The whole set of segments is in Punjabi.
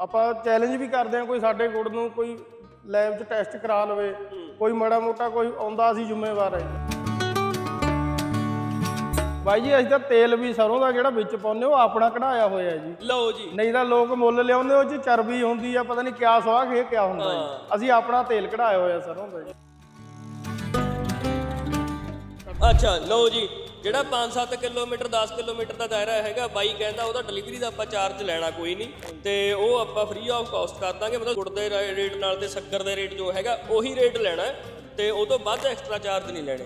ਆਪਾਂ ਚੈਲੰਜ ਵੀ ਕਰਦੇ ਹਾਂ ਕੋਈ ਸਾਡੇ ਗੁੜ ਨੂੰ ਕੋਈ ਲੈਬ 'ਚ ਟੈਸਟ ਕਰਾ ਲਵੇ ਕੋਈ ਮਾੜਾ ਮੋਟਾ ਕੋਈ ਆਉਂਦਾ ਅਸੀਂ ਜ਼ਿੰਮੇਵਾਰ ਹੈ। ਬਾਈ ਜੀ ਅਸੀਂ ਤਾਂ ਤੇਲ ਵੀ ਸਰੋਂ ਦਾ ਜਿਹੜਾ ਵਿੱਚ ਪਾਉਂਦੇ ਉਹ ਆਪਣਾ ਕਢਾਇਆ ਹੋਇਆ ਜੀ। ਲਓ ਜੀ। ਨਹੀਂ ਤਾਂ ਲੋਕ ਮੁੱਲ ਲਿਆਉਂਦੇ ਉਹ 'ਚ ਚਰਬੀ ਹੁੰਦੀ ਆ ਪਤਾ ਨਹੀਂ ਕਿਆ ਸਵਾਹ ਇਹ ਕਿਆ ਹੁੰਦਾ ਜੀ। ਅਸੀਂ ਆਪਣਾ ਤੇਲ ਕਢਾਇਆ ਹੋਇਆ ਸਰੋਂ ਦਾ ਜੀ। ਅੱਛਾ ਲਓ ਜੀ। ਜਿਹੜਾ 5-7 ਕਿਲੋਮੀਟਰ 10 ਕਿਲੋਮੀਟਰ ਦਾ ਦਾਇਰਾ ਹੈਗਾ ਬਾਈ ਕਹਿੰਦਾ ਉਹਦਾ ਡਿਲੀਵਰੀ ਦਾ ਆਪਾਂ ਚਾਰਜ ਲੈਣਾ ਕੋਈ ਨਹੀਂ ਤੇ ਉਹ ਆਪਾਂ ਫ੍ਰੀ ਆਫ ਕਾਸਟ ਕਰ ਦਾਂਗੇ ਮਤਲਬ ਗੁੜ ਦੇ ਰੇਟ ਨਾਲ ਤੇ ਸ਼ੱਕਰ ਦੇ ਰੇਟ ਜੋ ਹੈਗਾ ਉਹੀ ਰੇਟ ਲੈਣਾ ਤੇ ਉਹ ਤੋਂ ਵੱਧ ਐਕਸਟਰਾ ਚਾਰਜ ਨਹੀਂ ਲੈਣੇ।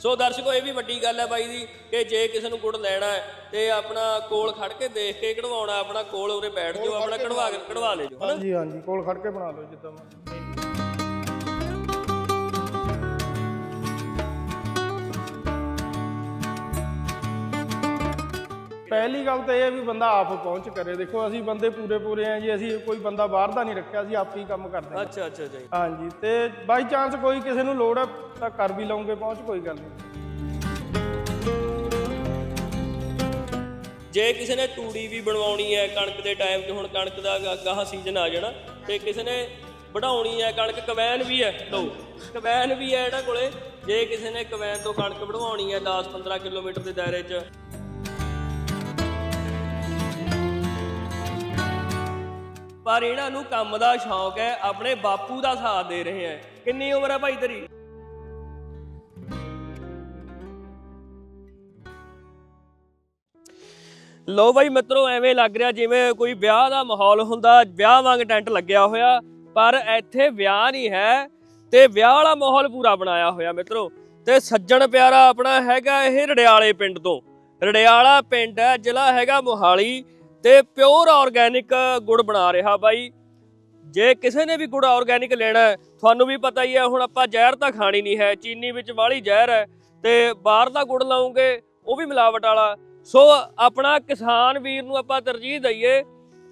ਸੋ ਦਰਸ਼ਕੋ ਇਹ ਵੀ ਵੱਡੀ ਗੱਲ ਹੈ ਬਾਈ ਦੀ ਕਿ ਜੇ ਕਿਸੇ ਨੂੰ ਗੁੜ ਲੈਣਾ ਹੈ ਤੇ ਆਪਣਾ ਕੋਲ ਖੜ ਕੇ ਦੇਖ ਕੇ ਕਢਵਾਉਣਾ ਆਪਣਾ ਕੋਲ ਉਰੇ ਬੈਠ ਜਾਓ ਆਪਣਾ ਕਢਵਾ ਕੇ ਕਢਵਾ ਲੈ ਜਾਓ ਹਾਂਜੀ ਹਾਂਜੀ ਕੋਲ ਖੜ ਕੇ ਬਣਾ ਲਓ ਜਿੱਦਾਂ ਪਹਿਲੀ ਗੱਲ ਤਾਂ ਇਹ ਹੈ ਵੀ ਬੰਦਾ ਆਪ ਪਹੁੰਚ ਕਰੇ। ਦੇਖੋ ਅਸੀਂ ਬੰਦੇ ਪੂਰੇ ਪੂਰੇ ਆ ਜੀ ਅਸੀਂ ਕੋਈ ਬੰਦਾ ਬਾਹਰ ਦਾ ਨਹੀਂ ਰੱਖਿਆ ਅਸੀਂ ਆਪ ਹੀ ਕੰਮ ਕਰਦੇ ਹਾਂ ਅੱਛਾ ਅੱਛਾ ਜੀ। ਹਾਂਜੀ ਤੇ ਬਾਈ ਚਾਂਸ ਕੋਈ ਕਿਸੇ ਨੂੰ ਲੋੜ ਹੈ ਤਾਂ ਕਰ ਵੀ ਲਵਾਂਗੇ ਪਹੁੰਚ ਕੋਈ ਗੱਲ ਨਹੀਂ। ਜੇ ਕਿਸੇ ਨੇ ਤੂੜੀ ਵੀ ਬਣਵਾਉਣੀ ਹੈ ਕਣਕ ਦੇ ਟਾਈਮ 'ਚ ਹੁਣ ਕਣਕ ਦਾ ਗਾਹਾਂ ਸੀਜ਼ਨ ਆ ਜਾਣਾ ਤੇ ਕਿਸੇ ਨੇ ਵਢਾਉਣੀ ਹੈ ਕਣਕ ਕਵੈਨ ਵੀ ਹੈ ਲਓ ਕਵੈਨ ਵੀ ਹੈ ਇਹਨਾਂ ਕੋਲੇ। ਜੇ ਕਿਸੇ ਨੇ ਕਵੈਨ ਤੋਂ ਕਣਕ ਵਢਵਾਉਣੀ ਹੈ 10-15 ਕਿਲੋਮੀਟਰ ਦੇ ਦਾਇਰੇ 'ਚ ਪਰ ਇਹਨਾਂ ਨੂੰ ਕੰਮ ਦਾ ਸ਼ੌਂਕ ਹੈ, ਆਪਣੇ ਬਾਪੂ ਦਾ ਸਾਥ ਦੇ ਰਹੇ ਹੈ। ਕਿੰਨੀ ਉਮਰ ਹੈ ਭਾਈ ਤੇਰੀ? ਲੋ ਬਾਈ ਮਿੱਤਰੋ, ਐਵੇਂ ਲੱਗ ਰਿਹਾ ਜਿਵੇਂ ਕੋਈ ਵਿਆਹ ਦਾ ਮਾਹੌਲ ਹੁੰਦਾ, ਵਿਆਹ ਵਾਂਗ ਟੈਂਟ ਲੱਗਿਆ ਹੋਇਆ, ਪਰ ਇੱਥੇ ਵਿਆਹ ਨਹੀਂ ਹੈ ਤੇ ਵਿਆਹ ਵਾਲਾ ਮਾਹੌਲ ਪੂਰਾ ਬਣਾਇਆ ਹੋਇਆ ਮਿੱਤਰੋ। ਤੇ ਸੱਜਣ ਪਿਆਰਾ ਆਪਣਾ ਹੈਗਾ ਇਹ ਰੜਿਆਲੇ ਪਿੰਡ ਤੋਂ। ਰੜਿਆਲਾ ਪਿੰਡ ਹੈ, ਜ਼ਿਲ੍ਹਾ ਹੈਗਾ ਮੋਹਾਲੀ। ਤੇ ਪਿਓਰ ਆਰਗੈਨਿਕ ਗੁੜ ਬਣਾ ਰਿਹਾ ਬਾਈ। ਜੇ ਕਿਸੇ ਨੇ ਵੀ ਗੁੜ ਆਰਗੈਨਿਕ ਲੈਣਾ ਤੁਹਾਨੂੰ ਵੀ ਪਤਾ ਹੀ ਹੈ, ਹੁਣ ਆਪਾਂ ਜ਼ਹਿਰ ਤਾਂ ਖਾਣੀ ਨਹੀਂ ਹੈ, ਚੀਨੀ ਵਿੱਚ ਵਾਲੀ ਜ਼ਹਿਰ ਹੈ, ਤੇ ਬਾਹਰ ਦਾ ਗੁੜ ਲਾਉਂਗੇ ਉਹ ਵੀ ਮਿਲਾਵਟ ਵਾਲਾ। ਸੋ ਆਪਣਾ ਕਿਸਾਨ ਵੀਰ ਨੂੰ ਆਪਾਂ ਤਰਜੀਹ ਦਈਏ,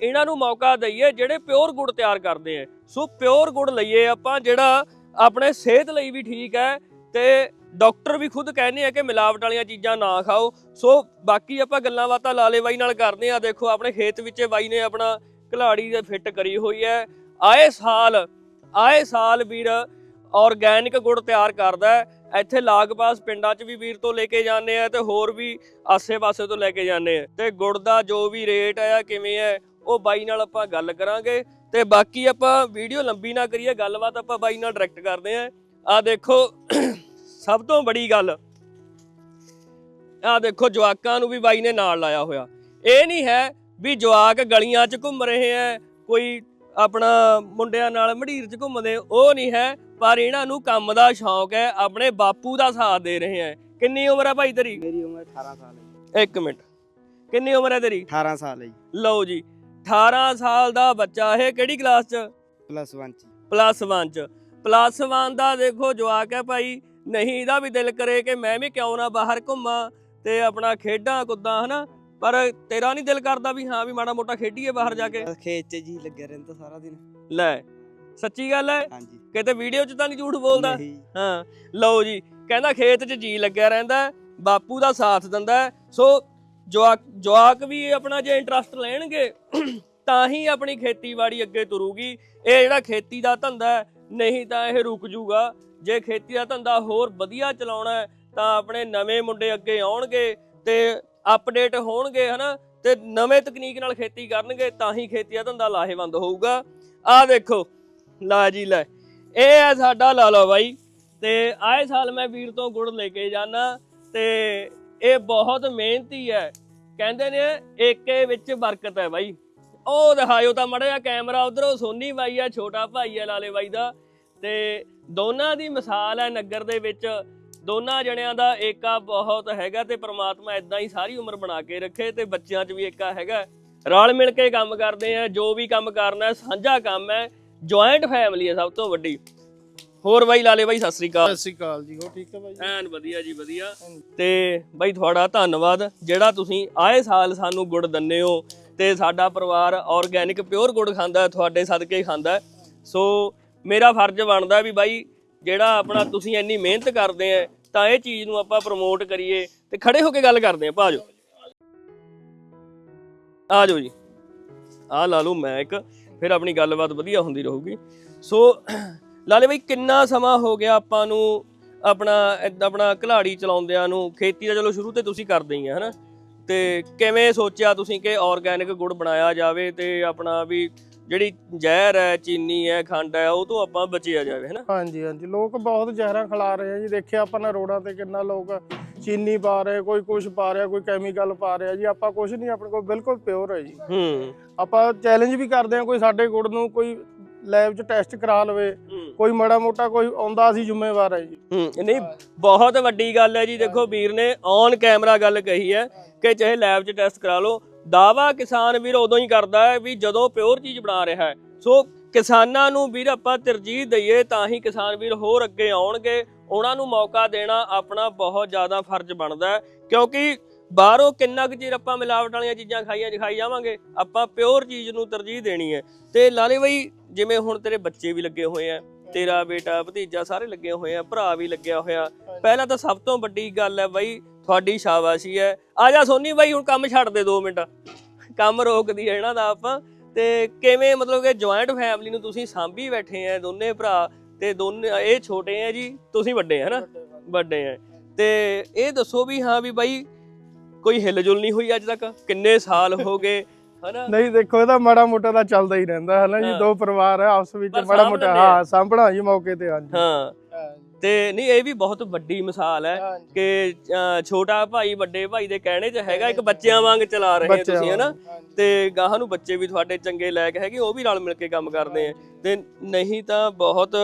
ਇਹਨਾਂ ਨੂੰ ਮੌਕਾ ਦਈਏ, ਜਿਹੜੇ ਪਿਓਰ ਗੁੜ ਤਿਆਰ ਕਰਦੇ ਆ ਸੋ ਪਿਓਰ ਗੁੜ ਲਈਏ ਆਪਾਂ, ਜਿਹੜਾ ਆਪਣੇ ਸਿਹਤ ਲਈ ਵੀ ਠੀਕ ਹੈ ਤੇ ਡਾਕਟਰ ਵੀ ਖੁਦ ਕਹਿੰਦੇ ਆ ਕਿ ਮਿਲਾਵਟ ਵਾਲੀਆਂ ਚੀਜ਼ਾਂ ਨਾ ਖਾਓ। ਸੋ ਬਾਕੀ ਆਪਾਂ ਗੱਲਾਂ ਬਾਤਾਂ ਲਾਲੇ ਬਾਈ ਨਾਲ ਕਰਦੇ ਆ। ਦੇਖੋ, ਆਪਣੇ ਖੇਤ ਵਿੱਚ ਬਾਈ ਨੇ ਆਪਣਾ ਘਲਾੜੀ ਦੇ ਫਿੱਟ ਕਰੀ ਹੋਈ ਹੈ। ਆਏ ਸਾਲ ਆਏ ਸਾਲ ਵੀਰ ਆਰਗੈਨਿਕ ਗੁੜ ਤਿਆਰ ਕਰਦਾ ਇੱਥੇ ਲਾਗ-ਪਾਸ ਪਿੰਡਾਂ 'ਚ ਵੀ ਵੀਰ ਤੋਂ ਲੈ ਕੇ ਜਾਂਦੇ ਆ ਤੇ ਹੋਰ ਵੀ ਆਸੇ-ਪਾਸੇ ਤੋਂ ਲੈ ਕੇ ਜਾਂਦੇ ਆ। ਤੇ ਗੁੜ ਦਾ ਜੋ ਵੀ ਰੇਟ ਆ, ਕਿਵੇਂ ਹੈ ਉਹ ਬਾਈ ਨਾਲ ਆਪਾਂ ਗੱਲ ਕਰਾਂਗੇ। ਤੇ ਬਾਕੀ ਆਪਾਂ ਵੀਡੀਓ ਲੰਬੀ ਨਾ ਕਰੀਏ, ਗੱਲਬਾਤ ਆਪਾਂ ਬਾਈ ਨਾਲ ਡਾਇਰੈਕਟ ਕਰਦੇ ਆ। ਆ ਦੇਖੋ ਸਭ ਤੋਂ ਬੜੀ ਗੱਲ ਆ ਦੇਖੋ ਜਵਾਕਾਂ ਨੂੰ ਵੀ ਬਾਈ ਨੇ ਨਾਲ ਲਾਇਆ ਹੋਇਆ। ਇਹ ਨਹੀਂ ਹੈ ਵੀ ਜਵਾਕ ਗਲੀਆਂ 'ਚ ਘੁੰਮ ਰਹੇ ਆ ਕੋਈ ਆਪਣਾ ਮੁੰਡਿਆਂ ਨਾਲ ਮਢੀਰ 'ਚ ਘੁੰਮਦੇ ਉਹ ਨਹੀਂ ਹੈ ਪਰ ਇਹਨਾਂ ਨੂੰ ਕੰਮ ਦਾ ਸ਼ੌਂਕ ਹੈ ਆਪਣੇ ਬਾਪੂ ਦਾ ਸਾਥ ਦੇ ਰਹੇ ਆ ਕਿੰਨੀ ਉਮਰ ਹੈ ਭਾਈ ਤੇਰੀ? ਮੇਰੀ ਉਮਰ 18 ਸਾਲ ਹੈ ਇੱਕ ਮਿੰਟ। ਕਿੰਨੀ ਉਮਰ ਹੈ ਤੇਰੀ? 18 ਸਾਲ ਹੈ ਲਓ ਜੀ 18 ਸਾਲ ਦਾ ਬੱਚਾ ਇਹ ਕਿਹੜੀ ਕਲਾਸ 'ਚ? ਪਲੱਸ 1 ਚ। ਪਲੱਸ 1 ਚ। ਪਲੱਸ 1 ਦਾ ਦੇਖੋ ਜਵਾਕ ਹੈ ਭਾਈ। ਨਹੀਂ ਇਹਦਾ ਵੀ ਦਿਲ ਕਰੇ ਕਿ ਮੈਂ ਵੀ ਕਿਉਂ ਨਾ ਬਾਹਰ ਘੁੰਮਾਂ ਤੇ ਆਪਣਾ ਖੇਡਾਂ ਕੁੱਦਾਂ ਹਨਾ? ਪਰ ਤੇਰਾ ਨਹੀਂ ਦਿਲ ਕਰਦਾ ਵੀ ਹਾਂ ਵੀ ਮਾੜਾ ਮੋਟਾ ਖੇਡੀਏ ਬਾਹਰ ਜਾ ਕੇ? ਖੇਤ ਚ ਜੀ ਲੱਗਿਆ ਰਹਿੰਦਾ ਸਾਰਾ ਦਿਨ। ਲੈ ਸੱਚੀ ਗੱਲ ਹੈ? ਹਾਂਜੀ। ਕਿਤੇ ਵੀਡੀਓ 'ਚ ਤਾਂ ਨਹੀਂ ਝੂਠ ਬੋਲਦਾ? ਹਾਂ ਲਓ ਜੀ ਕਹਿੰਦਾ ਖੇਤ 'ਚ ਜੀ ਲੱਗਿਆ ਰਹਿੰਦਾ ਬਾਪੂ ਦਾ ਸਾਥ ਦਿੰਦਾ। ਸੋ ਜਵਾਕ ਜਵਾਕ ਵੀ ਆਪਣਾ ਜੇ ਇੰਟਰਸਟ ਲੈਣਗੇ ਤਾਂ ਹੀ ਆਪਣੀ ਖੇਤੀਬਾੜੀ ਅੱਗੇ ਤੁਰੂਗੀ। ਇਹ ਜਿਹੜਾ ਖੇਤੀ ਦਾ ਧੰਦਾ ਹੈ, ਨਹੀਂ ਤਾਂ ਇਹ ਰੁਕ ਜੂਗਾ। ਜੇ ਖੇਤੀ ਦਾ ਧੰਦਾ ਹੋਰ ਵਧੀਆ ਚਲਾਉਣਾ ਤਾਂ ਆਪਣੇ ਨਵੇਂ ਮੁੰਡੇ ਅੱਗੇ ਆਉਣਗੇ ਤੇ ਅਪਡੇਟ ਹੋਣਗੇ, ਹਨਾ? ਤੇ ਨਵੇਂ ਤਕਨੀਕ ਨਾਲ ਖੇਤੀ ਕਰਨਗੇ, ਤਾਂ ਹੀ ਖੇਤੀ ਦਾ ਧੰਦਾ ਲਾਹੇਵੰਦ ਹੋਊਗਾ। ਆਹ ਦੇਖੋ, ਲਾ ਜੀ, ਲੈ। ਇਹ ਹੈ ਸਾਡਾ ਲਾ ਲਓ ਬਾਈ। ਤੇ ਆਏ ਸਾਲ ਮੈਂ ਵੀਰ ਤੋਂ ਗੁੜ ਲੈ ਕੇ ਜਾਣਾ ਤੇ ਇਹ ਬਹੁਤ ਮਿਹਨਤੀ ਹੈ। ਕਹਿੰਦੇ ਨੇ, ਏਕੇ ਵਿੱਚ ਬਰਕਤ ਹੈ ਬਾਈ। ਉਹ ਦਿਖਾਇਓ ਤਾਂ ਮੜਿਆ ਕੈਮਰਾ ਉਧਰੋਂ ਸੋਨੀ ਬਾਈ ਆ ਛੋਟਾ ਭਾਈ ਹੈ ਲਾਲੇ ਬਾਈ ਦਾ। ਤੇ ਦੋਨਾਂ ਦੀ ਮਿਸਾਲ ਹੈ ਨਗਰ ਦੇ ਵਿੱਚ। ਦੋਨਾਂ ਜਣਿਆਂ ਦਾ ਏਕਾ ਬਹੁਤ ਹੈਗਾ ਤੇ ਪ੍ਰਮਾਤਮਾ ਇਦਾਂ ਹੀ ਸਾਰੀ ਉਮਰ ਬਣਾ ਕੇ ਰੱਖੇ ਤੇ ਬੱਚਿਆਂ 'ਚ ਵੀ ਏਕਾ ਹੈਗਾ। ਰਲ ਮਿਲ ਕੇ ਕੰਮ ਕਰਦੇ ਆ ਜੋ ਵੀ ਕੰਮ ਕਰਨਾ ਸਾਂਝਾ ਕੰਮ ਹੈ ਜੁਆਇੰਟ ਫੈਮਿਲੀ ਹੈ ਸਭ ਤੋਂ ਵੱਡੀ। ਹੋਰ ਬਾਈ ਲਾਲੇ ਬਾਈ ਸਤਿ ਸ੍ਰੀ ਅਕਾਲ। ਸਤਿ ਸ਼੍ਰੀ ਅਕਾਲ ਜੀ ਹੋ ਠੀਕ ਹੈ ਬਾਈ? ਐਨ ਵਧੀਆ ਜੀ ਵਧੀਆ। ਤੇ ਬਾਈ ਤੁਹਾਡਾ ਧੰਨਵਾਦ। ਜਿਹੜਾ ਤੁਸੀਂ ਆਏ ਸਾਲ ਸਾਨੂੰ ਗੁੜ ਦਿੰਦੇ ਹੋ ਤੇ ਸਾਡਾ ਪਰਿਵਾਰ ਆਰਗੈਨਿਕ ਪਿਓਰ ਗੁੜ ਖਾਂਦਾ, ਤੁਹਾਡੇ ਸਦਕੇ ਖਾਂਦਾ। ਸੋ ਮੇਰਾ ਫਰਜ਼ ਬਣਦਾ ਵੀ ਬਾਈ, ਜਿਹੜਾ ਆਪਣਾ ਤੁਸੀਂ ਇੰਨੀ ਮਿਹਨਤ ਕਰਦੇ ਆ ਤਾਂ ਇਹ ਚੀਜ਼ ਨੂੰ ਆਪਾਂ ਪ੍ਰਮੋਟ ਕਰੀਏ ਤੇ ਖੜੇ ਹੋ ਕੇ ਗੱਲ ਕਰਦੇ ਆ। ਭਾਜੋ। ਆ ਜਾਓ ਜੀ। ਆ ਲਾ ਲਓ ਇੱਕ ਫਿਰ ਆਪਣੀ ਗੱਲਬਾਤ ਵਧੀਆ ਹੁੰਦੀ ਰਹੂਗੀ। ਸੋ ਲਾਲੇ ਬਾਈ, ਕਿੰਨਾ ਸਮਾਂ ਹੋ ਗਿਆ ਆਪਾਂ ਨੂੰ ਆਪਣਾ ਏਦਾਂ ਆਪਣਾ ਘਲਾੜੀ ਚਲਾਉਂਦਿਆਂ ਨੂੰ? ਖੇਤੀ ਦਾ ਚਲੋ ਸ਼ੁਰੂ ਤੇ ਤੁਸੀਂ ਕਰਦੇ ਹੀ ਆ, ਹਨਾ? ਤੇ ਕਿਵੇਂ ਸੋਚਿਆ ਤੁਸੀਂ ਕਿ ਆਰਗੈਨਿਕ ਗੁੜ ਬਣਾਇਆ ਜਾਵੇ ਤੇ ਆਪਣਾ ਵੀ ਜਿਹੜੀ ਜ਼ਹਿਰ ਹੈ ਚੀਨੀ ਹੈ ਖੰਡ ਹੈ ਉਹ ਤੋਂ ਆਪਾਂ ਬਚਿਆ ਜਾਵੇ ਹਨਾ? ਹਾਂਜੀ ਹਾਂਜੀ। ਲੋਕ ਬਹੁਤ ਜ਼ਹਿਰਾਂ ਖਿਲਾ ਰਹੇ ਆ ਜੀ। ਦੇਖਿਆ ਆਪਾਂ ਨੇ ਰੋਡਾਂ ਤੇ ਕਿੰਨਾ ਲੋਕ ਚੀਨੀ ਪਾ ਰਹੇ ਕੋਈ ਕੁਝ ਪਾ ਰਿਹਾ ਕੋਈ ਕੈਮੀਕਲ ਪਾ ਰਿਹਾ ਜੀ। ਆਪਾਂ ਕੁਝ ਨਹੀਂ ਆਪਣੇ ਕੋਲ ਬਿਲਕੁਲ ਪਿਓਰ ਹੈ ਜੀ। ਹੂੰ। ਆਪਾਂ ਚੈਲੰਜ ਵੀ ਕਰਦੇ ਆ ਕੋਈ ਸਾਡੇ ਗੁੜ ਨੂੰ ਕੋਈ ਲੈਬ 'ਚ ਟੈਸਟ ਕਰਾ ਲਵੇ। ਕੋਈ ਮਾੜਾ ਮੋਟਾ ਕੋਈ ਆਉਂਦਾ ਅਸੀਂ ਜ਼ਿੰਮੇਵਾਰ ਹੈ ਜੀ। ਹੂੰ ਨਹੀਂ ਬਹੁਤ ਵੱਡੀ ਗੱਲ ਹੈ ਜੀ। ਦੇਖੋ ਵੀਰ ਨੇ ਔਨ ਕੈਮਰਾ ਗੱਲ ਕਹੀ ਹੈ ਕਿ ਚਾਹੇ ਲੈਬ 'ਚ ਟੈਸਟ ਕਰਾ ਲਓ। ਦਾਵਾ ਕਿਸਾਨ ਵੀਰ ਉਦੋਂ ਹੀ ਕਰਦਾ ਹੈ ਵੀ ਜਦੋਂ ਪਿਓਰ ਚੀਜ਼ ਬਣਾ ਰਿਹਾ ਹੈ। ਸੋ ਕਿਸਾਨਾਂ ਨੂੰ ਵੀਰ ਆਪਾਂ ਤਰਜੀਹ ਦਈਏ ਤਾਂ ਹੀ ਕਿਸਾਨ ਵੀਰ ਹੋਰ ਅੱਗੇ ਆਉਣਗੇ। ਉਹਨਾਂ ਨੂੰ ਮੌਕਾ ਦੇਣਾ ਆਪਣਾ ਬਹੁਤ ਜ਼ਿਆਦਾ ਫਰਜ਼ ਬਣਦਾ ਹੈ। ਕਿਉਂਕਿ ਬਾਹਰੋਂ ਕਿੰਨਾ ਕੁ ਚਿਰ ਆਪਾਂ ਮਿਲਾਵਟ ਵਾਲੀਆਂ ਚੀਜ਼ਾਂ ਖਾਈਆਂ ਖਾਈ ਜਾਵਾਂਗੇ ਆਪਾਂ ਪਿਓਰ ਚੀਜ਼ ਨੂੰ ਤਰਜੀਹ ਦੇਣੀ ਹੈ। ਤੇ ਲਾਲੇ ਬਈ ਜਿਵੇਂ ਹੁਣ ਤੇਰੇ ਬੱਚੇ ਵੀ ਲੱਗੇ ਹੋਏ ਆ ਤੇਰਾ ਬੇਟਾ ਭਤੀਜਾ ਸਾਰੇ ਲੱਗੇ ਹੋਏ ਆ ਭਰਾ ਵੀ ਲੱਗਿਆ ਹੋਇਆ। ਪਹਿਲਾਂ ਤਾਂ ਸਭ ਤੋਂ ਵੱਡੀ ਗੱਲ ਹੈ ਬਾਈ ਤੁਹਾਡੀ ਸ਼ਾਬਾਸ਼ੀ ਹੈ। ਆ ਜਾ ਸੋਨੀ ਬਾਈ ਹੁਣ ਕੰਮ ਛੱਡ ਦੇ 2 ਮਿੰਟ। ਕੰਮ ਰੋਕਦੀ ਹੈ ਇਹਨਾਂ ਦਾ ਆਪਾਂ। ਤੇ ਕਿਵੇਂ ਮਤਲਬ ਕਿ ਜੁਆਇੰਟ ਫੈਮਿਲੀ ਨੂੰ ਤੁਸੀਂ ਸਾਂਭੀ ਬੈਠੇ ਆ ਦੋਨੇ ਭਰਾ ਤੇ ਦੋਨੇ ਇਹ ਛੋਟੇ ਆ ਜੀ ਤੁਸੀਂ ਵੱਡੇ ਆ ਹਨਾ? ਵੱਡੇ ਆ। ਤੇ ਇਹ ਦੱਸੋ ਵੀ ਹਾਂ ਵੀ ਬਾਈ ਕੋਈ ਹਿਲਜੁਲ ਨਹੀਂ ਹੋਈ ਅੱਜ ਤੱਕ? ਕਿੰਨੇ ਸਾਲ ਹੋ ਗਏ? ਹਨਾ? ਨਹੀਂ ਦੇਖੋ ਇਹਦਾ ਮਾੜਾ ਮੋਟਾ ਤਾਂ ਚੱਲਦਾ ਹੀ ਰਹਿੰਦਾ ਹੈ ਨਾ ਜੀ। ਦੋ ਪਰਿਵਾਰ ਹੈ ਆਪਸ ਵਿੱਚ ਮਾੜਾ ਮੋਟਾ ਆ। ਹਾਂ ਸਾਂਭਣਾ ਜੀ ਮੌਕੇ ਤੇ ਹਾਂਜੀ। ਹਾਂ। ਤੇ ਨਹੀਂ ਇਹ ਵੀ ਬਹੁਤ ਵੱਡੀ ਮਿਸਾਲ ਹੈ ਕਿ ਛੋਟਾ ਭਾਈ ਵੱਡੇ ਭਾਈ ਦੇ ਕਹਿਣੇ 'ਚ ਹੈਗਾ ਇੱਕ ਬੱਚਿਆਂ ਵਾਂਗ ਚਲਾ ਰਹੇ ਹੋ ਤੁਸੀਂ ਹਨਾ? ਤੇ ਗਾਹਾਂ ਨੂੰ ਬੱਚੇ ਵੀ ਤੁਹਾਡੇ ਚੰਗੇ ਲਾਇਕ ਹੈਗੇ ਉਹ ਵੀ ਰਲ ਮਿਲ ਕੇ ਕੰਮ ਕਰਦੇ ਆ। ਤੇ ਨਹੀਂ ਤਾਂ ਬਹੁਤ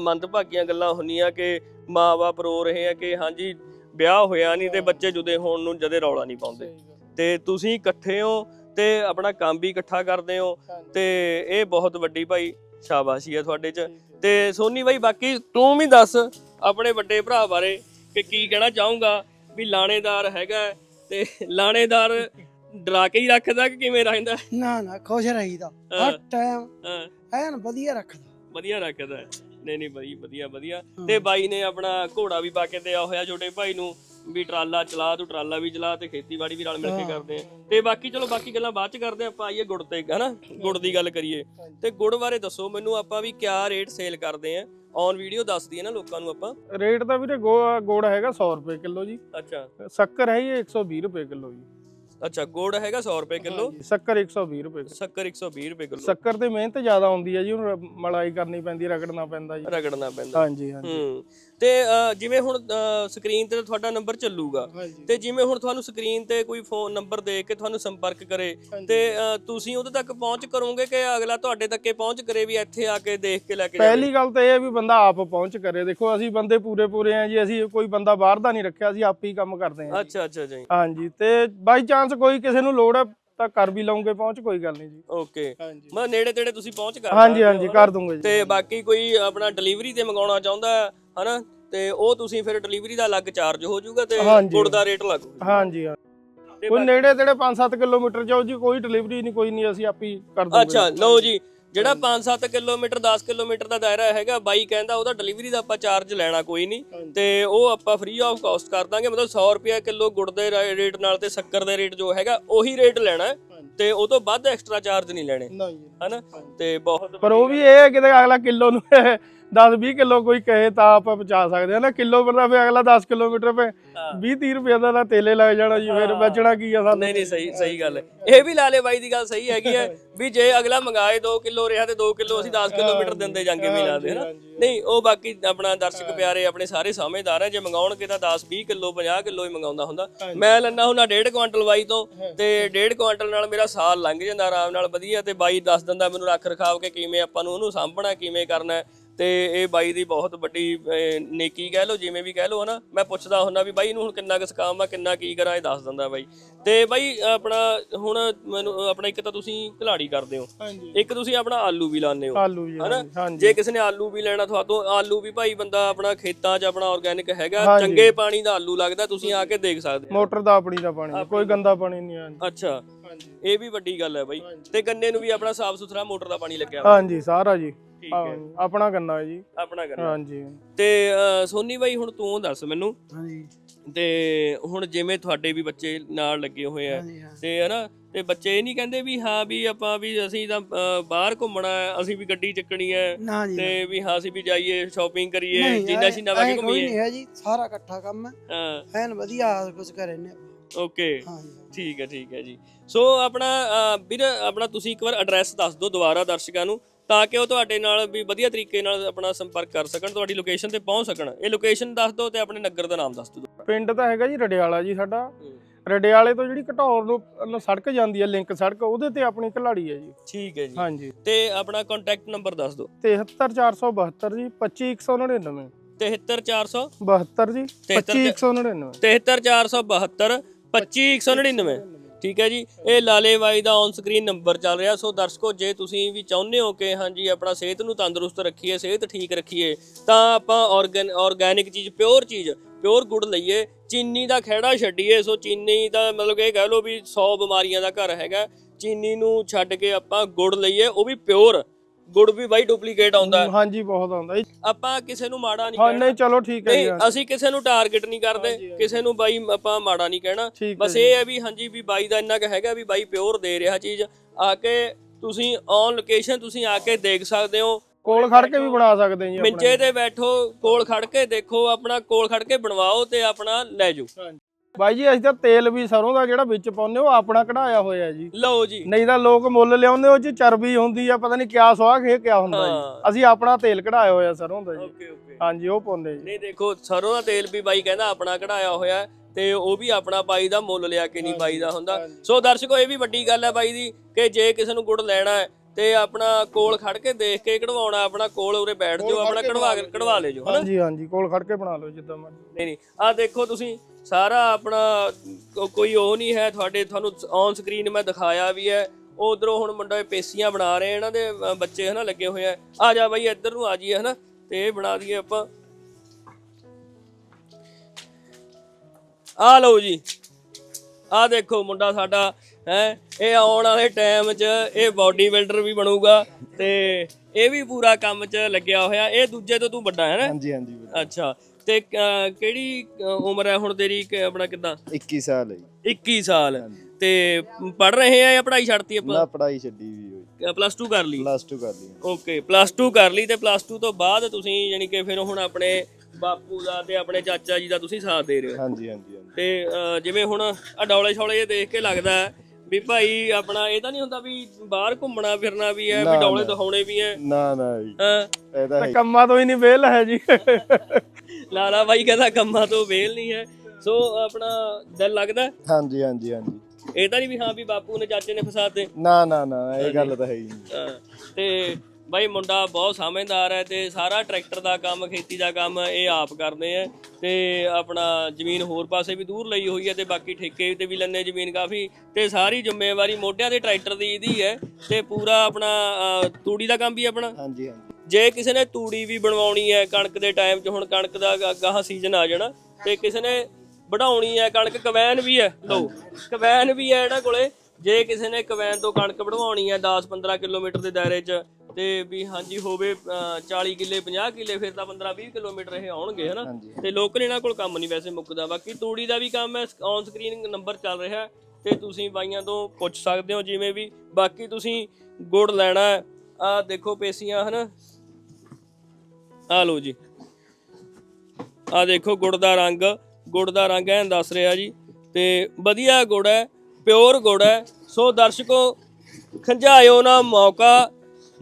ਮੰਦਭਾਗੀਆਂ ਗੱਲਾਂ ਹੁੰਦੀਆਂ ਕਿ ਮਾਂ-ਬਾਪ ਰੋ ਰਹੇ ਆ ਕਿ ਹਾਂਜੀ ਵਿਆਹ ਹੋਇਆ ਨਹੀਂ ਤੇ ਬੱਚੇ ਜੁਦੇ ਹੋਣ ਨੂੰ ਜਦੇ ਰੌਲਾ ਨਹੀਂ ਪਾਉਂਦੇ। ਤੇ ਤੁਸੀਂ ਇਕੱਠੇ ਹੋ ਤੇ ਆਪਣਾ ਕੰਮ ਵੀ ਇਕੱਠਾ ਕਰਦੇ ਹੋ ਤੇ ਇਹ ਬਹੁਤ ਵੱਡੀ ਭਾਈ ਸ਼ਾਬਾਸ਼ੀ ਹੈ ਤੁਹਾਡੇ 'ਚ। ਤੇ ਸੋਨੀ ਬਾਈ ਬਾਕੀ ਤੂੰ ਵੀ ਦੱਸ ਆਪਣੇ ਵੱਡੇ ਭਰਾ ਬਾਰੇ ਕਿ ਕੀ ਕਹਿਣਾ ਚਾਹੂੰਗਾ ਵੀ ਲਾਣੇਦਾਰ ਹੈਗਾ ਤੇ ਲਾਣੇਦਾਰ ਡਰਾ ਕੇ ਹੀ ਰੱਖਦਾ ਕਿ ਕਿਵੇਂ ਰਹਿੰਦਾ ਨਾ ਨਾ ਖੁਸ਼ ਰਹੀਦਾ। ਹਰ ਟਾਈਮ ਹਾਂ। ਐਨ ਵਧੀਆ ਰੱਖਦਾ। ਵਧੀਆ ਰੱਖਦਾ। ਹੈ। ਨਹੀਂ ਨਹੀਂ ਬਈ ਵਧੀਆ ਵਧੀਆ। ਤੇ ਬਾਈ ਨੇ ਆਪਣਾ ਘੋੜਾ ਵੀ ਪਾ ਕੇ ਦਿਆ ਹੋਇਆ ਛੋਟੇ ਭਾਈ ਨੂੰ ਵੀ ਟਰਾਲਾ ਚਲਾ ਤੂੰ ਟਰਾਲਾ ਵੀ ਚਲਾ ਤੇ ਖੇਤੀਬਾੜੀ ਵੀ ਰਲ ਮਿਲ ਕੇ ਕਰਦੇ ਆ। ਤੇ ਬਾਕੀ ਚਲੋ ਬਾਕੀ ਗੱਲਾਂ ਬਾਅਦ ਚ ਕਰਦੇ ਆ ਆਪਾਂ ਆਈਏ ਗੁੜ ਤੇ ਹਨਾ? ਗੁੜ ਦੀ ਗੱਲ ਕਰੀਏ। ਤੇ ਗੁੜ ਬਾਰੇ ਦੱਸੋ ਮੈਨੂੰ ਆਪਾਂ ਵੀ ਕਿਆ ਰੇਟ ਸੇਲ ਕਰਦੇ ਆ? ਔਨ ਵੀਡੀਓ ਦੱਸ ਦਈਏ ਨਾ ਲੋਕਾਂ ਨੂੰ ਆਪਾਂ। ਰੇਟ ਤਾਂ ਵੀਰੇ ਗੁੜ ਹੈਗਾ 100 ਰੁਪਏ ਕਿਲੋ ਜੀ। ਅੱਛਾ। ਸ਼ੱਕਰ ਹੈ ਜੀ 120 ਰੁਪਏ ਕਿਲੋ ਜੀ। ਅੱਛਾ ਗੁੜ ਹੈਗਾ 100 ਰੁਪਏ ਕਿਲੋ? ਸ਼ੱਕਰ 120 ਰੁਪਏ। ਸ਼ੱਕਰ 120 ਰੁਪਏ ਕਿਲੋ। ਸ਼ੱਕਰ ਤੇ ਮਿਹਨਤ ਜ਼ਿਆਦਾ ਆਉਂਦੀ ਹੈ ਜੀ ਉਹਨੂੰ ਮਲਾਈ ਕਰਨੀ ਪੈਂਦੀ ਰਗੜਨਾ ਪੈਂਦਾ ਜੀ। ਰਗੜਨਾ ਪੈਂਦਾ। ਹਾਂਜੀ ਹਾਂਜੀ। ਹੂੰ ਤੇ ਜਿਵੇਂ ਹੁਣ ਸਕਰੀਨ ਤੇ ਤੁਹਾਡਾ ਨੰਬਰ ਚੱਲੂਗਾ ਹਾਂਜੀ। ਤੇ ਜਿਵੇਂ ਹੁਣ ਤੁਹਾਨੂੰ ਸਕਰੀਨ ਤੇ ਕੋਈ ਫੋਨ ਨੰਬਰ ਦੇ ਕੇ ਤੁਹਾਨੂੰ ਸੰਪਰਕ ਕਰੇ ਤੇ ਤੁਸੀਂ ਉਹਦੇ ਤੱਕ ਪਹੁੰਚ ਕਰੋਗੇ ਕਿ ਅਗਲਾ ਤੁਹਾਡੇ ਤੱਕੇ ਪਹੁੰਚ ਕਰੇ ਵੀ ਇੱਥੇ ਆ ਕੇ ਦੇਖ ਕੇ ਲੈ ਕੇ ਜਾਵੇ? ਪਹਿਲੀ ਗੱਲ ਤਾਂ ਇਹ ਹੈ ਵੀ ਬੰਦਾ ਆਪ ਪਹੁੰਚ ਕਰੇ। ਦੇਖੋ ਅਸੀਂ ਬੰਦੇ ਪੂਰੇ ਪੂਰੇ ਆ ਜੀ ਅਸੀਂ ਕੋਈ ਬੰਦਾ ਬਾਹਰ ਦਾ ਨਹੀਂ ਰੱਖਿਆ ਅਸੀਂ ਆਪ ਹੀ ਕੰਮ ਕਰਦੇ ਜੀ। ਅੱਛਾ ਅੱਛਾ ਜੀ। ਹਾਂਜੀ ਤੇ ਬਾਈ ਚਾਂਸ ਕੋਈ ਕਿਸੇ ਨੂੰ ਲੋੜ ਹੈ ਤਾਂ ਕਰ ਵੀ ਲਵਾਂਗੇ ਪਹੁੰਚ ਕੋਈ ਗੱਲ ਨਹੀਂ ਜੀ ਓਕੇ ਹਾਂਜੀ ਮੈਂ ਨੇੜੇ ਤੇੜੇ ਤੁਸੀਂ ਪਹੁੰਚ ਕਰ ਹਾਂਜੀ ਹਾਂਜੀ? ਕਰ ਦੂੰਗਾ ਜੀ ਤੇ ਬਾਕੀ ਕੋਈ ਆਪਣਾ ਡਿਲੀਵਰੀ ਤੇ ਮੰਗਾਉਣਾ ਚਾਹੁੰਦਾ ਹੈ, ਹਨਾ ਤੇ ਉਹ ਤੁਸੀਂ ਫਿਰ ਡਿਲੀਵਰੀ ਦਾ ਅਲੱਗ ਚਾਰਜ ਹੋ ਜਾਊਗਾ ਤੇ ਹਾਂਜੀ। ਗੁੜ ਦਾ ਰੇਟ ਲੱਗੂ ਹਾਂਜੀ ਹਾਂ। ਤੇ ਕੋਈ ਬਾਕੀ- ਨੇੜੇ ਤੇੜੇ 5-7 ਕਿਲੋਮੀਟਰ ਜਾਓ ਜੀ ਕੋਈ ਡਿਲੀਵਰੀ ਨਹੀਂ ਕੋਈ ਨਹੀਂ ਅਸੀਂ ਆਪ ਹੀ ਕਰ ਦੂੰਗੇ ਅੱਛਾ ਲਓ ਜੀ ਜਿਹੜਾ 5-7 ਕਿਲੋਮੀਟਰ 10 ਕਿਲੋਮੀਟਰ ਦਾ ਦਾਇਰਾ ਹੈਗਾ ਬਾਈ ਕਹਿੰਦਾ ਉਹਦਾ ਡਿਲੀਵਰੀ ਦਾ ਆਪਾਂ ਚਾਰਜ ਲੈਣਾ ਕੋਈ ਨਹੀਂ ਤੇ ਉਹ ਆਪਾਂ ਫ੍ਰੀ ਆਫ ਕਾਸਟ ਕਰ ਦਾਂਗੇ ਮਤਲਬ 100 ਰੁਪਏ ਕਿਲੋ ਗੁੜ ਦੇ ਰੇਟ ਨਾਲ ਤੇ ਸ਼ੱਕਰ ਦੇ ਰੇਟ ਜੋ ਹੈਗਾ ਉਹੀ ਰੇਟ ਲੈਣਾ ਤੇ ਉਹ ਤੋਂ ਵੱਧ ਐਕਸਟਰਾ ਚਾਰਜ ਨਹੀਂ ਲੈਣੇ। ਹਨਾ? ਤੇ ਬਹੁਤ ਪਰ ਉਹ ਵੀ ਇਹ ਹੈ ਕਿ ਅਗਲਾ ਕਿਲੋ ਨੂੰ 10-20 ਕਿਲੋ ਕੋਈ ਕਹੇ ਤਾਂ ਆਪਾਂ ਪਹੁੰਚਾ ਸਕਦੇ ਹਾਂ। ਨਾ ਕਿਲੋ ਬੰਦਾ ਫੇ ਅਗਲਾ 10 ਕਿਲੋਮੀਟਰ ਪੇ 20-30 ਰੁਪਏ ਦਾ ਤਾਂ ਤੇਲੇ ਲੱਗ ਜਾਣਾ ਜੀ ਫਿਰ ਬਚਣਾ ਕੀ ਆ ਸਾਨੂੰ? ਨਹੀਂ ਨਹੀਂ ਸਹੀ ਸਹੀ ਗੱਲ ਹੈ। ਇਹ ਵੀ ਲਾਲੇ ਬਾਈ ਦੀ ਗੱਲ ਸਹੀ ਹੈਗੀ ਹੈ ਵੀ ਜੇ ਅਗਲਾ ਮੰਗਾਏ 2 ਕਿਲੋ ਰਿਹਾ ਤੇ 2 ਕਿਲੋ ਅਸੀਂ 10 ਕਿਲੋਮੀਟਰ ਦਿੰਦੇ ਜਾਂਗੇ ਵੀ ਲਾਦੇ ਹਨਾ? ਨਹੀਂ ਉਹ ਬਾਕੀ ਆਪਣਾ ਦਰਸ਼ਕ ਪਿਆਰੇ ਆਪਣੇ ਸਾਰੇ ਸਮਝਦਾਰ ਹੈ। ਜੇ ਮੰਗਾਉਣਗੇ ਤਾਂ 10 20 ਕਿਲੋ 50 ਕਿਲੋ ਹੀ ਮੰਗਾਉਂਦਾ ਹੁੰਦਾ। ਮੈਂ ਲੈਣਾ ਹੁੰਦਾ 1.5 ਕੁਆਂਟਲ ਬਾਈ ਤੋਂ ਤੇ 1.5 ਕੁਆਂਟਲ ਨਾਲ ਮੇਰਾ ਸਾਲ ਲੰਘ ਜਾਂਦਾ ਆਰਾਮ ਨਾਲ ਵਧੀਆ ਤੇ ਬਾਈ ਦੱਸ ਦਿੰਦਾ ਮੈਨੂੰ ਰੱਖ ਰਖਾਵ ਕੇ ਕਿਵੇਂ ਆਪਾਂ ਨੂੰ ਉਹਨੂੰ ਸਾਂਭਣਾ ਕਿਵੇਂ ਕਰਨਾ। ਤੇ ਇਹ ਬਾਈ ਦੀ ਬਹੁਤ ਵੱਡੀ ਨੇਕੀ ਕਹਿ ਲਓ ਜਿਵੇਂ ਵੀ ਕਹਿ ਲਓ ਹਨਾ ਮੈਂ ਪੁੱਛਦਾ ਹੁੰਦਾ ਵੀ ਬਾਈ ਨੂੰ ਹੁਣ ਕਿੰਨਾ ਕੁ ਸਕਾਮ ਆ ਕਿੰਨਾ ਕੀ ਕਰਾਂ ਇਹ ਦੱਸ ਦਿੰਦਾ ਬਾਈ। ਤੇ ਬਾਈ ਆਪਣਾ ਹੁਣ ਮੈਨੂੰ ਆਪਣਾ ਇੱਕ ਤਾਂ ਤੁਸੀਂ ਘਲਾੜੀ ਕਰਦੇ ਹੋ। ਇੱਕ ਤੁਸੀਂ ਆਪਣਾ ਆਲੂ ਵੀ ਲਾਉਂਦੇ ਹੋ ਹਨਾ? ਜੇ ਕਿਸੇ ਨੇ ਆਲੂ ਵੀ ਲੈਣਾ ਤੁਹਾਤੋਂ ਆਲੂ ਵੀ ਭਾਈ ਬੰਦਾ ਆਪਣਾ ਖੇਤਾਂ 'ਚ ਆਪਣਾ ਆਰਗੈਨਿਕ ਹੈਗਾ। ਚੰਗੇ ਪਾਣੀ ਦਾ ਆਲੂ ਲੱਗਦਾ ਤੁਸੀਂ ਆ ਕੇ ਦੇਖ ਸਕਦੇ ਹੋ। ਮੋਟਰ ਦਾ ਆਪਣੀ ਦਾ ਪਾਣੀ ਕੋਈ ਗੰਦਾ ਪਾਣੀ ਨਹੀਂ ਹਾਂਜੀ। ਅੱਛਾ। ਇਹ ਵੀ ਵੱਡੀ ਗੱਲ ਹੈ ਬਾਈ। ਤੇ ਗੰਨੇ ਨੂੰ ਵੀ ਆਪਣਾ ਸਾਫ਼ ਸੁਥਰਾ ਮੋਟਰ ਦਾ ਪਾਣੀ ਲੱਗਿਆ ਹਾਂਜੀ ਸਾਰਾ ਜੀ। ਠੀਕ ਹੈ ਹਾਂਜੀ, ਆਪਣਾ ਗੰਨਾ ਹੈ ਜੀ। ਆਪਣਾ ਕਰਨਾ ਹਾਂਜੀ। ਤੇ ਅਹ, ਸੋਨੀ ਬਾਈ ਹੁਣ ਤੂੰ ਦੱਸ ਮੈਨੂੰ। ਹਾਂਜੀ। ਤੇ ਹੁਣ ਜਿਵੇਂ ਤੁਹਾਡੇ ਵੀ ਬੱਚੇ ਨਾਲ ਲੱਗੇ ਹੋਏ ਆ ਹਾਂਜੀ ਹਾਂ। ਤੇ ਹਨਾ ਤੇ ਬੱਚੇ ਇਹ ਨਹੀਂ ਕਹਿੰਦੇ ਵੀ ਹਾਂ ਵੀ ਆਪਾਂ ਵੀ ਅਸੀਂ ਤਾਂ ਅਹ, ਬਾਹਰ ਘੁੰਮਣਾ ਹੈ ਅਸੀਂ ਵੀ ਗੱਡੀ ਚੱਕਣੀ ਹੈ ਨਾ ਜੀ ਤੇ ਵੀ ਹਾਂ ਅਸੀਂ ਵੀ ਜਾਈਏ ਸ਼ਾਪਿੰਗ ਕਰੀਏ ਨਹੀਂ, ਜਿੰਨਾ ਐਂ- ਸ਼ਿੰਨਾ ਵਾ ਕੇ ਐਂ ਕੋਈ ਘੁੰਮੀਏ। ਨਹੀਂ ਹੈ ਜੀ ਸਾਰਾ ਇਕੱਠਾ ਕੰਮ ਹੈ। ਹਾਂ। ਐਨ ਵਧੀਆ ਕੁਝ ਕਰੇ ਨੇ ਓਕੇ। ਹਾਂ ਜੀ ਠੀਕ ਹੈ ਠੀਕ ਹੈ ਜੀ। ਸੋ ਆਪਣਾ ਅਹ, ਵੀਰ ਆਪਣਾ ਤੁਸੀਂ ਇੱਕ ਵਾਰ ਐਡਰੈਸ ਦੱਸ ਦਿਓ ਦੁਬਾਰਾ ਦਰਸ਼ਕਾਂ ਨੂੰ। ਤਾਂ ਕਿ ਉਹ ਤੁਹਾਡੇ ਨਾਲ ਵੀ ਵਧੀਆ ਤਰੀਕੇ ਨਾਲ ਆਪਣਾ ਸੰਪਰਕ ਕਰ ਸਕਣ ਤੁਹਾਡੀ ਲੋਕੇਸ਼ਨ ਤੇ ਪਹੁੰਚ ਸਕਣ। ਇਹ ਲੋਕੇਸ਼ਨ ਦੱਸ ਦਿਓ ਤੇ ਆਪਣੇ ਨਗਰ ਦਾ ਨਾਮ ਦੱਸ ਦਿਓ। ਪਿੰਡ ਤਾਂ ਹੈਗਾ ਜੀ ਰਡਿਆਲਾ ਜੀ ਸਾਡਾ। ਰਡਿਆਲੇ ਤੋਂ ਜਿਹੜੀ ਘਟੌਰ ਨੂੰ ਸੜਕ ਜਾਂਦੀ ਹੈ ਲਿੰਕ ਸੜਕ ਉਹਦੇ ਤੇ ਆਪਣੀ ਘਲਾੜੀ ਹੈ ਜੀ। ਠੀਕ ਹੈ ਜੀ। ਹਾਂਜੀ। ਤੇ ਆਪਣਾ ਕੰਟੈਕਟ ਨੰਬਰ ਦੱਸ ਦਿਓ। 73472 ਜੀ 25199 73400 72 ਜੀ 73 25199 73472 25199 ਠੀਕ ਹੈ ਜੀ, ਇਹ ਲਾਲੇਵਾਈ ਦਾ ਔਨ ਸਕਰੀਨ ਨੰਬਰ ਚੱਲ ਰਿਹਾ। ਸੋ ਦਰਸ਼ਕੋ, ਜੇ ਤੁਸੀਂ ਵੀ ਚਾਹੁੰਦੇ ਹੋ ਕਿ ਹਾਂਜੀ, ਆਪਣਾ ਸਿਹਤ ਨੂੰ ਤੰਦਰੁਸਤ ਰੱਖੀਏ, ਸਿਹਤ ਠੀਕ ਰੱਖੀਏ, ਤਾਂ ਆਪਾਂ ਆਰਗਨ ਆਰਗੈਨਿਕ ਚੀਜ਼ ਪਿਓਰ ਚੀਜ਼ ਪਿਓਰ ਗੁੜ ਲਈਏ। ਚੀਨੀ ਦਾ ਖਹਿੜਾ ਛੱਡੀਏ। ਸੋ ਚੀਨੀ ਦਾ ਮਤਲਬ ਕਿ ਇਹ ਕਹਿ ਲਓ ਵੀ 100 ਬਿਮਾਰੀਆਂ ਦਾ ਘਰ ਹੈਗਾ। ਚੀਨੀ ਨੂੰ ਛੱਡ ਕੇ ਆਪਾਂ ਗੁੜ ਲਈਏ, ਉਹ ਵੀ ਪਿਓਰ ਗੁੜ ਵੀ ਬਾਈ ਡੁਪਲੀਕੇਟ ਆਉਂਦਾ ਹੈ। ਹਾਂਜੀ ਬਹੁਤ ਆਉਂਦਾ ਜੀ ਆਪਾਂ ਕਿਸੇ ਨੂੰ ਮਾੜਾ ਨਹੀਂ ਹਾਂ ਨਹੀਂ ਚਲੋ ਠੀਕ ਹੈ ਜੀ ਨਹੀਂ ਅਸੀਂ ਕਿਸੇ ਨੂੰ ਟਾਰਗੇਟ ਨਹੀਂ ਕਰਦੇ। ਕਿਸੇ ਨੂੰ ਬਾਈ ਆਪਾਂ ਮਾੜਾ ਨਹੀਂ ਕਹਿਣਾ। ਠੀਕ ਬਸ। ਇਹ ਹੈ ਵੀ ਹਾਂਜੀ ਵੀ ਬਾਈ ਦਾ ਇੰਨਾ ਕੁ ਹੈਗਾ ਵੀ ਬਾਈ ਪਿਓਰ ਦੇ ਰਿਹਾ ਚੀਜ਼। ਆ ਕੇ ਤੁਸੀਂ ਔਨ ਲੋਕੇਸ਼ਨ ਤੁਸੀਂ ਆ ਕੇ ਦੇਖ ਸਕਦੇ ਹੋ। ਕੋਲ ਖੜ ਕੇ ਵੀ ਬਣਾ ਸਕਦੇ ਜੀ ਆਪਣੇ। ਮਿੰਚੇ ਤੇ ਬੈਠੋ ਕੋਲ ਖੜ ਕੇ ਦੇਖੋ ਆਪਣਾ ਕੋਲ ਖੜ ਕੇ ਬਣਵਾਓ ਤੇ ਆਪਣਾ ਲੈ ਜਾਓ। ਬਾਈ ਜੀ ਅਸੀਂ ਤਾਂ ਤੇਲ ਵੀ ਸਰੋਂ ਦਾ ਜਿਹੜਾ ਵਿੱਚ ਪਾਉਂਦੇ ਉਹ ਆਪਣਾ ਕਢਾਇਆ ਹੋਇਆ ਜੀ। ਲਓ ਜੀ। ਨਹੀਂ ਤਾਂ ਲੋਕ ਮੁੱਲ ਲਿਆਉਂਦੇ ਉਹ ਚ ਚਰਬੀ ਹੁੰਦੀ ਆ ਪਤਾ ਨਹੀਂ ਕਿਆ ਸਵਾਹ ਖੇ ਕਿਆ ਹੁੰਦਾ। ਜੀ। ਅਸੀਂ ਆਪਣਾ ਤੇਲ ਕਢਾਇਆ ਹੋਇਆ ਸਰੋਂ ਦਾ ਜੀ। Okay okay. ਹਾਂਜੀ ਉਹ ਪਾਉਂਦੇ ਜੀ। ਨਹੀਂ ਦੇਖੋ ਸਰੋਂ ਦਾ ਤੇਲ ਵੀ ਬਾਈ ਕਹਿੰਦਾ ਆਪਣਾ ਕਢਾਇਆ ਹੋਇਆ ਤੇ ਉਹ ਵੀ ਆਪਣਾ ਬਾਈ ਦਾ ਮੁੱਲ ਲਿਆ ਕੇ ਨਹੀਂ ਬਾਈ ਦਾ ਹੁੰਦਾ। ਸੋ ਦਰਸ਼ਕੋ ਇਹ ਵੀ ਵੱਡੀ ਗੱਲ ਹੈ ਬਾਈ ਦੀ ਕਿ ਜੇ ਕਿਸੇ ਨੂੰ ਗੁੜ ਲੈਣਾ ਹੈ ਤੇ ਆਪਣਾ ਕੋਲ ਖੜ ਕੇ ਦੇਖ ਕੇ ਕਢਵਾਉਣਾ ਆਪਣਾ ਕੋਲ ਉਰੇ ਬੈਠ ਜਾਓ ਆਪਣਾ ਕਢਵਾ ਕਢਵਾ ਲੈ ਜਾਓ ਹਾਂਜੀ ਹਾਂਜੀ ਕੋਲ ਖੜ ਕੇ ਬਣਾ ਲਓ ਜਿੱਦਾਂ ਮਰਜ਼ੀ। ਨਹੀਂ ਨਹੀਂ ਆ ਦੇਖੋ ਤੁਸੀਂ ਸਾਰਾ ਆਪਣਾ ਕੋ- ਕੋਈ ਉਹ ਨਹੀਂ ਹੈ ਤੁਹਾਡੇ ਤੁਹਾਨੂੰ ਔਨ ਸਕਰੀਨ ਮੈਂ ਦਿਖਾਇਆ ਵੀ ਹੈ। ਉਧਰੋਂ ਹੁਣ ਮੁੰਡਾ ਇਹ ਪੇਸੀਆਂ ਬਣਾ ਰਹੇ ਇਹਨਾਂ ਦੇ ਅ, ਬੱਚੇ ਹਨਾ ਲੱਗੇ ਹੋਏ ਆ ਆ ਜਾ ਬਾਈ ਇੱਧਰ ਨੂੰ ਆ ਜਾਈਏ ਹਨਾ ਤੇ ਇਹ ਬਣਾ ਦਈਏ ਆਪਾਂ। ਆ ਲਓ ਜੀ ਆ ਦੇਖੋ ਮੁੰਡਾ ਸਾਡਾ ਹੈ ਇਹ ਆਉਣ ਵਾਲੇ ਟਾਈਮ 'ਚ ਇਹ ਬਾਡੀ ਬਿਲਡਰ ਵੀ ਬਣੂਗਾ ਤੇ ਇਹ ਵੀ ਪੂਰਾ ਕੰਮ 'ਚ ਲੱਗਿਆ ਹੋਇਆ ਇਹ ਦੂਜੇ ਤੋਂ ਤੂੰ ਵੱਡਾ ਹੈ ਨਾ? ਹਾਂਜੀ ਹਾਂਜੀ ਵੀਰੇ। ਅੱਛਾ ਤੇ ਅਹ, ਕਿਹੜੀ ਅਹ, ਉਮਰ ਹੈ ਹੁਣ ਤੇਰੀ ਕਿ ਆਪਣਾ ਕਿਦਾਂ? 21 ਸਾਲ ਹੈ ਜੀ। 21 ਸਾਲ। ਤੇ ਪੜ ਰਹੇ ਆ ਜਾਂ ਪੜ੍ਹਾਈ ਛੱਡਤੀ ਨਾ ਆਪਾਂ ਪੜਾਈ ਛੱਡੀ ਵੀ ਹੋਈ। ਪਲੱਸ 2 ਕਰ ਲਈ? ਪਲੱਸ 2 ਕਰ ਲਈ। ਓਕੇ ਪਲੱਸ 2 ਕਰ ਲਈ ਤੇ ਪਲੱਸ 2 ਤੋਂ ਬਾਅਦ ਤੁਸੀਂ ਯਾਨੀ ਕਿ ਫਿਰ ਹੁਣ ਆਪਣੇ ਬਾਪੂ ਦਾ ਤੇ ਆਪਣੇ ਚਾਚਾ ਜੀ ਦਾ ਤੁਸੀਂ ਸਾਥ ਦੇ ਰਹੇ ਹੋ। ਹਾਂਜੀ ਹਾਂਜੀ ਹਾਂਜੀ। ਤੇ ਅਹ, ਜਿਵੇਂ ਹੁਣ ਆ ਡੌਲੇ ਛੌਲੇ ਜੇ ਦੇਖ ਕੇ ਲੱਗਦਾ ਹੈ ਵੀ ਭਾਈ ਆਪਣਾ ਇਹ ਤਾਂ ਨਹੀਂ ਹੁੰਦਾ ਵੀ ਬਾਹਰ ਘੁੰਮਣਾ ਫਿਰਨਾ ਵੀ ਹੈ ਵੀ ਨਾ, ਡੌਲੇ ਨਾ। ਦਿਖਾਉਣੇ ਵੀ ਹੈ। ਨਾ ਨਾ ਜੀ। ਹਾਂ। ਇਹਦਾ ਹੈ। ਕੰਮਾਂ ਤੋਂ ਹੀ ਨਹੀਂ ਵਿਹਲ ਹੈ ਜੀ। ਲਾਲਾ ਬਾਈ ਕਹਿੰਦਾ ਕੰਮਾਂ ਤੋਂ ਵੇਲ ਨਹੀਂ ਹੈ। ਸੋ ਆਪਣਾ ਦਿਲ ਲੱਗਦਾ? ਹੈ? ਹਾਂਜੀ ਹਾਂਜੀ ਹਾਂਜੀ। ਇਹ ਤਾਂ ਨਹੀਂ ਵੀ ਹਾਂ ਵੀ ਬਾਪੂ ਨੇ ਚਾਚੇ ਨੇ ਫਸਾਤੇ ਨਾ ਨਾ ਨਾ ਇਹ ਗੱਲ ਤਾਂ ਹੈ ਹੀ ਨਹੀਂ। ਹਾਂ, ਤੇ ਬਾਈ ਮੁੰਡਾ ਬਹੁਤ ਸਮਝਦਾਰ ਹੈ ਤੇ ਸਾਰਾ ਟਰੈਕਟਰ ਦਾ ਕੰਮ ਖੇਤੀ ਦਾ ਕੰਮ ਇਹ ਆਪ ਕਰਦੇ ਆ ਤੇ ਆਪਣਾ ਜ਼ਮੀਨ ਹੋਰ ਪਾਸੇ ਵੀ ਦੂਰ ਲਈ ਹੋਈ ਹੈ ਤੇ ਬਾਕੀ ਠੇਕੇ ਤੇ ਵੀ ਲੈਣੇ ਜ਼ਮੀਨ ਕਾਫੀ ਤੇ ਸਾਰੀ ਜ਼ਿੰਮੇਵਾਰੀ ਮੋਢਿਆਂ ਤੇ ਟਰੈਕਟਰ ਦੀ ਇਹਦੀ ਹੈ ਤੇ ਪੂਰਾ ਆਪਣਾ ਤੂੜੀ ਦਾ ਕੰਮ ਵੀ ਆਪਣਾ? ਹਾਂਜੀ ਹਾਂਜੀ। ਜੇ ਕਿਸੇ ਨੇ ਤੂੜੀ ਵੀ ਬਣਵਾਉਣੀ ਹੈ ਕਣਕ ਦੇ ਟਾਈਮ 'ਚ ਹੁਣ ਕਣਕ ਦਾ ਗਾਹਾਂ ਸੀਜ਼ਨ ਆ ਜਾਣਾ ਤੇ ਕਿਸੇ ਨੇ ਵਢਾਉਣੀ ਹੈ ਕਣਕ ਕਵੈਨ ਵੀ ਹੈ ਲੋ ਕਵੈਨ ਵੀ ਹੈ ਇਹਨਾਂ ਕੋਲੇ। ਜੇ ਕਿਸੇ ਨੇ ਕਵੈਨ ਤੋਂ ਕਣਕ ਵਢਵਾਉਣੀ ਹੈ 10-15 ਕਿਲੋਮੀਟਰ ਦੇ ਦਾਇਰੇ 'ਚ ਤੇ ਵੀ ਹਾਂਜੀ ਹੋਵੇ ਅਹ, 40 ਕਿੱਲੇ 50 ਕਿੱਲੇ ਫਿਰ ਤਾਂ 15-20 ਕਿਲੋਮੀਟਰ ਇਹ ਆਉਣਗੇ ਹਨਾ। ਤੇ ਲੋਕਲ ਇਹਨਾਂ ਕੋਲ ਕੰਮ ਨਹੀਂ ਵੈਸੇ ਮੁੱਕਦਾ। ਬਾਕੀ ਤੂੜੀ ਦਾ ਵੀ ਕੰਮ ਹੈ ਔਨ ਸਕਰੀਨ ਨੰਬਰ ਚੱਲ ਰਿਹਾ ਹੈ ਤੇ ਤੁਸੀਂ ਬਾਈਆਂ ਤੋਂ ਪੁੱਛ ਸਕਦੇ ਹੋ ਜਿਵੇਂ ਵੀ। ਬਾਕੀ ਤੁਸੀਂ ਗੁੜ ਲੈਣਾ ਹੈ ਆ ਦੇਖੋ ਪੇਸੀਆਂ ਹਨਾ? ਆ ਲਓ ਜੀ। ਆ ਦੇਖੋ ਗੁੜ ਦਾ ਰੰਗ ਗੁੜ ਦਾ ਰੰਗ ਐਂ ਦੱਸ ਰਿਹਾ ਜੀ। ਤੇ ਵਧੀਆ ਗੁੜ ਹੈ ਪਿਓਰ ਗੁੜ ਹੈ। ਸੋ ਦਰਸ਼ਕੋ ਖੰਝਾਇਓ ਨਾ ਮੌਕਾ।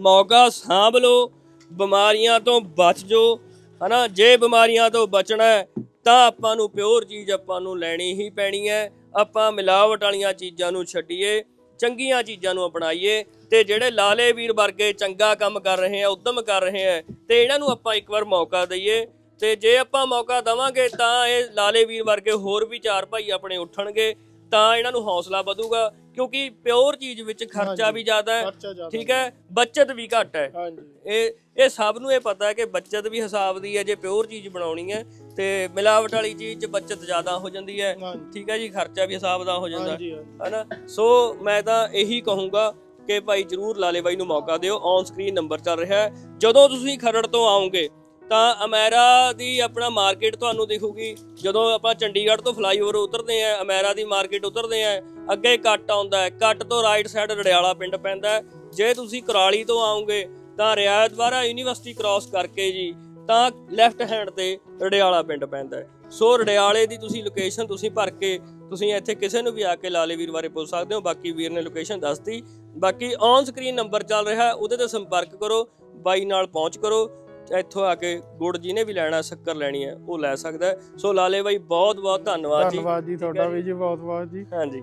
ਮੌਕਾ ਸਾਂਭ ਲਓ ਬਿਮਾਰੀਆਂ ਤੋਂ ਬਚ ਜੋ, ਹਨਾ? ਜੇ ਬਿਮਾਰੀਆਂ ਤੋਂ ਬਚਣਾ ਹੈ, ਤਾਂ ਆਪਾਂ ਨੂੰ ਪਿਓਰ ਚੀਜ਼ ਆਪਾਂ ਨੂੰ ਲੈਣੀ ਹੀ ਪੈਣੀ ਹੈ। ਆਪਾਂ ਮਿਲਾਵਟ ਵਾਲੀਆਂ ਚੀਜ਼ਾਂ ਨੂੰ ਛੱਡੀਏ, ਚੰਗੀਆਂ ਚੀਜ਼ਾਂ ਨੂੰ ਅਪਣਾਈਏ ਤੇ ਜਿਹੜੇ ਲਾਲੇ ਵੀਰ ਵਰਗੇ ਚੰਗਾ ਕੰਮ ਕਰ ਰਹੇ ਆ, ਉਦਮ ਕਰ ਰਹੇ ਆ, ਤੇ ਇਹਨਾਂ ਨੂੰ ਆਪਾਂ ਇੱਕ ਵਾਰ ਮੌਕਾ ਦਈਏ। ਤੇ ਜੇ ਆਪਾਂ ਮੌਕਾ ਦਵਾਂਗੇ, ਤਾਂ ਇਹ ਲਾਲੇ ਵੀਰ ਵਰਗੇ ਹੋਰ ਵੀ ਚਾਰ ਭਾਈ ਆਪਣੇ ਉੱਠਣਗੇ, ਤਾਂ ਇਹਨਾਂ ਨੂੰ ਹੌਸਲਾ ਵਧੂਗਾ। ਕਿਉਂਕਿ ਪਿਓਰ ਚੀਜ਼ ਵਿੱਚ ਖਰਚਾ ਵੀ ਜ਼ਿਆਦਾ ਹੈ ਜ਼ਿਆਦਾ ਠੀਕ ਹੈ ਬੱਚਤ ਵੀ ਘੱਟ ਹੈ। ਹਾਂਜੀ। ਇਹ ਇਹ ਸਭ ਨੂੰ ਇਹ ਪਤਾ ਹੈ ਕਿ ਬੱਚਤ ਵੀ ਹਿਸਾਬ ਦੀ ਹੈ ਜੇ ਪਿਓਰ ਚੀਜ਼ ਬਣਾਉਣੀ ਹੈ ਤੇ ਮਿਲਾਵਟ ਵਾਲੀ ਚੀਜ਼ 'ਚ ਬੱਚਤ ਜ਼ਿਆਦਾ ਹੋ ਜਾਂਦੀ ਹੈ ਹਾਂਜੀ। ਠੀਕ ਹੈ ਜੀ ਖਰਚਾ ਵੀ ਹਿਸਾਬ ਦਾ ਹੋ ਜਾਂਦਾ ਹਾਂਜੀ, ਹੈ ਹਾਂਜੀ। ਹਨਾ? ਸੋ ਮੈਂ ਤਾਂ ਇਹੀ ਕਹੂੰਗਾ ਕਿ ਭਾਈ ਜਰੂਰ ਲਾਲੇ ਬਾਈ ਨੂੰ ਮੌਕਾ ਦਿਓ ਔਨ ਸਕਰੀਨ ਨੰਬਰ ਚੱਲ ਰਿਹਾ ਹੈ। ਜਦੋਂ ਤੁਸੀਂ ਖਰੜ ਤੋਂ ਆਓਗੇ ਤਾਂ ਅਮੈਰਾ ਦੀ ਆਪਣਾ ਮਾਰਕੀਟ ਤੁਹਾਨੂੰ ਦਿਖੂਗੀ। ਜਦੋਂ ਆਪਾਂ ਚੰਡੀਗੜ੍ਹ ਤੋਂ ਫਲਾਈਓਵਰ ਉਤਰਦੇ ਆ ਅਮੈਰਾ ਦੀ ਮਾਰਕੀਟ ਉਤਰਦੇ ਆ ਅੱਗੇ ਕੱਟ ਆਉਂਦਾ ਹੈ। ਕੱਟ ਤੋਂ ਰਾਈਟ ਸਾਈਡ ਰੜਿਆਲਾ ਪਿੰਡ ਪੈਂਦਾ ਹੈ। ਜੇ ਤੁਸੀਂ ਕੁਰਾਲੀ ਤੋਂ ਆਉਂਗੇ, ਤਾਂ ਰਿਆਇਤ ਦੁਆਰਾ ਯੂਨੀਵਰਸਿਟੀ ਕ੍ਰਾਸ ਕਰਕੇ ਜੀ, ਤਾਂ ਲੈਫਟ ਹੈਂਡ ਤੇ ਰੜਿਆਲਾ ਪਿੰਡ ਪੈਂਦਾ ਸੋ ਰੜਿਆਲੇ ਦੀ ਤੁਸੀਂ ਲੋਕੇਸ਼ਨ ਤੁਸੀਂ ਭਰ ਕੇ, ਤੁਸੀਂ ਇੱਥੇ ਕਿਸੇ ਨੂੰ ਵੀ ਆ ਕੇ ਲਾਲੇ ਵੀਰ ਬਾਰੇ ਪੁੱਛ ਸਕਦੇ ਹੋ। ਬਾਕੀ ਵੀਰ ਨੇ ਲੋਕੇਸ਼ਨ ਦੱਸਤੀ। ਬਾਕੀ ਔਨ ਸਕਰੀਨ ਨੰਬਰ ਚੱਲ ਰਿਹਾ ਉਹਦੇ ਤੇ ਸੰਪਰਕ ਕਰੋ, ਬਾਈ ਨਾਲ ਪਹੁੰਚ ਕਰੋ। ਇੱਥੋਂ ਆ ਕੇ ਗੁੜ ਜਿਹਨੇ ਵੀ ਲੈਣਾ ਸ਼ੱਕਰ ਲੈਣੀ ਹੈ ਉਹ ਲੈ ਸਕਦਾ। ਸੋ ਲਾਲੇ ਬਾਈ ਬਹੁਤ ਬਹੁਤ ਧੰਨਵਾਦ ਜੀ। ਧੰਨਵਾਦ ਜੀ ਤੁਹਾਡਾ ਵੀ ਜੀ ਬਹੁਤ ਬਹੁਤ ਜੀ। ਹਾਂਜੀ।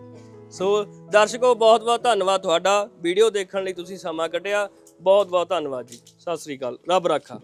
ਸੋ ਦਰਸ਼ਕੋ ਬਹੁਤ ਬਹੁਤ ਧੰਨਵਾਦ ਤੁਹਾਡਾ। ਵੀਡੀਓ ਦੇਖਣ ਲਈ ਤੁਸੀਂ ਸਮਾਂ ਕੱਢਿਆ। ਬਹੁਤ ਬਹੁਤ ਧੰਨਵਾਦ ਜੀ। ਸਤਿ ਸ੍ਰੀ ਅਕਾਲ। ਰੱਬ ਰਾਖਾ।